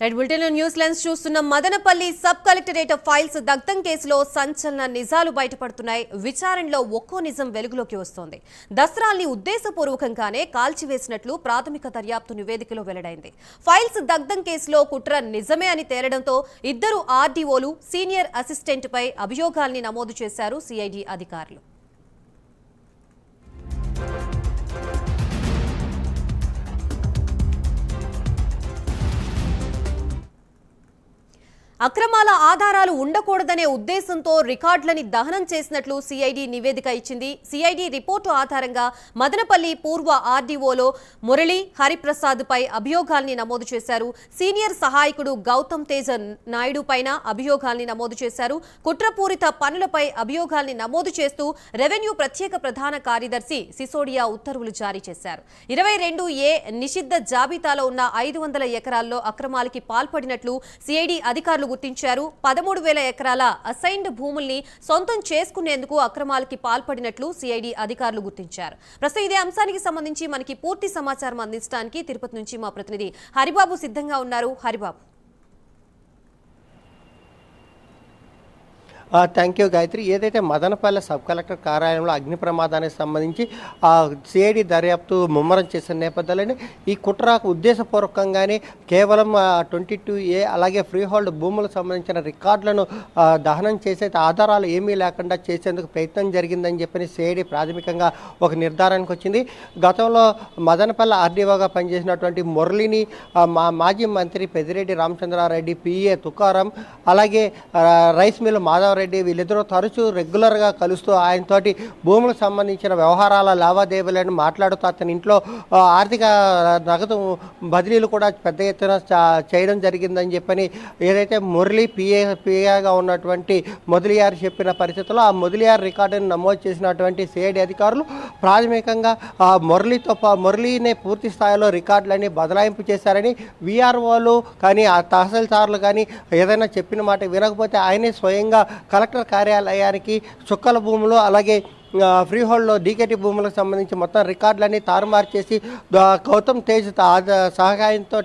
Red bulletin news lens చూస్తున్న Madanapalle sub collectorate files దగ్ధం కేసులో సంచలన నిజాలు బయటపడుతున్నాయి. విచారణలో ఒక్కో నిజం వెలుగులోకి వస్తోంది. దసరాల్ని ఉద్దేశపూర్వకంగానే కాల్చివేసినట్లు ప్రాథమిక దర్యాప్తు నివేదికలో వెల్లడైంది. ఫైల్స్ దగ్ధం కేసులో కుట్ర నిజమే అని తేలడంతో ఇద్దరు ఆర్డీఓలు సీనియర్ అసిస్టెంట్పై అభియోగాల్ని నమోదు చేశారు సిఐడి అధికారులు. అక్రమాల ఆధారాలు ఉండకూడదనే ఉద్దేశంతో రికార్డులని దహనం చేసినట్లు సిఐడి నివేదిక ఇచ్చింది. సిఐడి రిపోర్టు ఆధారంగా మదనపల్లి పూర్వ ఆర్డీఓలో మురళి హరిప్రసాద్ పై అభియోగాల్ని నమోదు చేశారు. సీనియర్ సహాయకుడు గౌతమ్ తేజ నాయుడు పైన అభియోగాల్ని నమోదు చేశారు. కుట్రపూరిత పనులపై అభియోగాల్ని నమోదు చేస్తూ రెవెన్యూ ప్రత్యేక ప్రధాన కార్యదర్శి సిసోడియా ఉత్తర్వులు జారీ చేశారు. ఇరవై రెండు ఏ నిషిద్ధ జాబితాలో ఉన్న ఐదు వందల ఎకరాల్లో అక్రమాలకి పాల్పడినట్లు సిఐడి అధికారులు గుర్తించారు. పదమూడు వేల ఎకరాల అసైన్డ్ భూముల్ని సొంతం చేసుకునేందుకు అక్రమాలకి పాల్పడినట్లు సిఐడి అధికారులు గుర్తించారు. ప్రస్తుతం ఇదే అంశానికి సంబంధించి మనకి పూర్తి సమాచారం అందించడానికి తిరుపతి నుంచి మా ప్రతినిధి హరిబాబు సిద్ధంగా ఉన్నారు. హరిబాబు. Thank you Gayatri. ఏదైతే మదనపల్లె సబ్ కలెక్టర్ కార్యాలయంలో అగ్ని ప్రమాదానికి సంబంధించి ఆ సిఐడి దర్యాప్తు ముమ్మరం చేసిన నేపథ్యంలోనే ఈ కుట్రకు ఉద్దేశపూర్వకంగానే కేవలం ట్వంటీ టూ ఏ అలాగే ఫ్రీ హోల్డ్ భూములకు సంబంధించిన రికార్డులను దహనం చేసే ఆధారాలు ఏమీ లేకుండా చేసేందుకు ప్రయత్నం జరిగిందని చెప్పని సిఐడి ప్రాథమికంగా ఒక నిర్ధారణకు వచ్చింది. గతంలో మదనపల్లె ఆర్డీఓగా పనిచేసినటువంటి మురళిని మా మాజీ మంత్రి పెద్దిరెడ్డి రామచంద్రారెడ్డి పిఏ తుకారం అలాగే రైస్ మిల్ మాధవరెడ్డి రెడ్డి వీళ్ళిద్దరూ తరచూ రెగ్యులర్గా కలుస్తూ ఆయనతోటి భూములకు సంబంధించిన వ్యవహారాల లావాదేవీలను మాట్లాడుతూ అతని ఇంట్లో ఆర్థిక నగదు బదిలీలు కూడా పెద్ద ఎత్తున చేయడం జరిగిందని చెప్పని ఏదైతే మురళి పిఏ పిఏగా ఉన్నటువంటి మొదలియార్ చెప్పిన పరిస్థితుల్లో ఆ మొదలియార్ రికార్డును నమోదు చేసినటువంటి సిఐడి అధికారులు ప్రాథమికంగా ఆ మురళితో పా- మురళినే పూర్తి స్థాయిలో రికార్డులని బదలాయింపు చేశారని విఆర్ఓలు కానీ ఆ తహసీల్దార్లు కానీ ఏదైనా చెప్పిన మాట వినకపోతే ఆయనే స్వయంగా కలెక్టర్ కార్యాలయానికి చుక్కల భూములు అలాగే ఫ్రీ హోల్డ్లో డీకేటీ భూములకు సంబంధించి మొత్తం రికార్డులన్నీ తారుమారు చేసి గౌతమ్ తేజ్ సహకాయంతో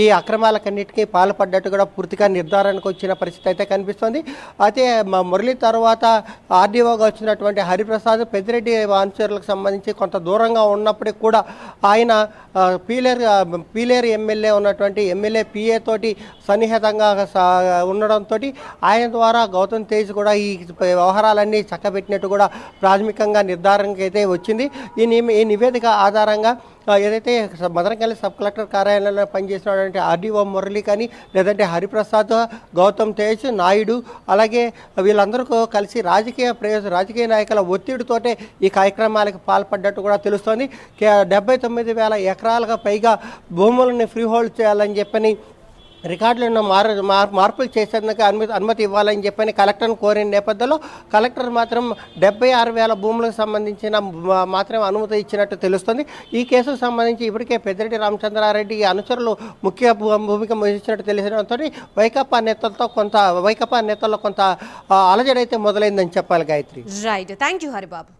ఈ అక్రమాలకన్నిటికీ పాల్పడ్డట్టు కూడా పూర్తిగా నిర్ధారణకు వచ్చిన పరిస్థితి అయితే కనిపిస్తుంది. అయితే మా మురళి తర్వాత ఆర్డీఓగా వచ్చినటువంటి హరిప్రసాద్ పెద్దిరెడ్డి అనుచరులకు సంబంధించి కొంత దూరంగా ఉన్నప్పటికీ కూడా ఆయన పీలేరు పీలేరు ఎమ్మెల్యే ఉన్నటువంటి ఎమ్మెల్యే పిఏ తోటి సన్నిహితంగా ఉండడంతో ఆయన ద్వారా గౌతమ్ తేజ్ కూడా ఈ వ్యవహారాలన్నీ చక్కబెట్టినట్టు కూడా ప్రాథమికంగా నిర్ధారణకు అయితే వచ్చింది. ఈ నిమి- ఈ నివేదిక ఆధారంగా ఏదైతే మదనకల్లి సబ్ కలెక్టర్ కార్యాలయంలో పనిచేసినటువంటి ఆర్డీఓ మురళి కానీ లేదంటే హరిప్రసాద్ గౌతమ్ తేజ్ నాయుడు అలాగే వీళ్ళందరూ కలిసి రాజకీయ ప్రయోజన రాజకీయ నాయకుల ఒత్తిడితోటే ఈ కార్యక్రమాలకు పాల్పడ్డట్టు కూడా తెలుస్తోంది. డెబ్బై తొమ్మిది వేల ఎకరాలుగా పైగా భూములను ఫ్రీ హోల్డ్ చేయాలని చెప్పని రికార్డులను మార్ మార్- మార్పులు చేసేందుకు అనుమతి అనుమతి ఇవ్వాలని చెప్పని కలెక్టర్ను కోరిన నేపథ్యంలో కలెక్టర్ మాత్రం డెబ్బై ఆరు వేల భూములకు సంబంధించిన మాత్రం అనుమతి ఇచ్చినట్టు తెలుస్తుంది. ఈ కేసుకు సంబంధించి ఇప్పటికే పెద్దిరెడ్డి రామచంద్రారెడ్డి అనుచరులు ముఖ్య భూ- భూమిక వహించినట్టు తెలిసినతో వైకాపా నేతలతో కొంత వైకాపా నేతల్లో కొంత అలజడైతే అలజడి అయితే మొదలైందని చెప్పాలి Gayatri. Right thank you Haribabu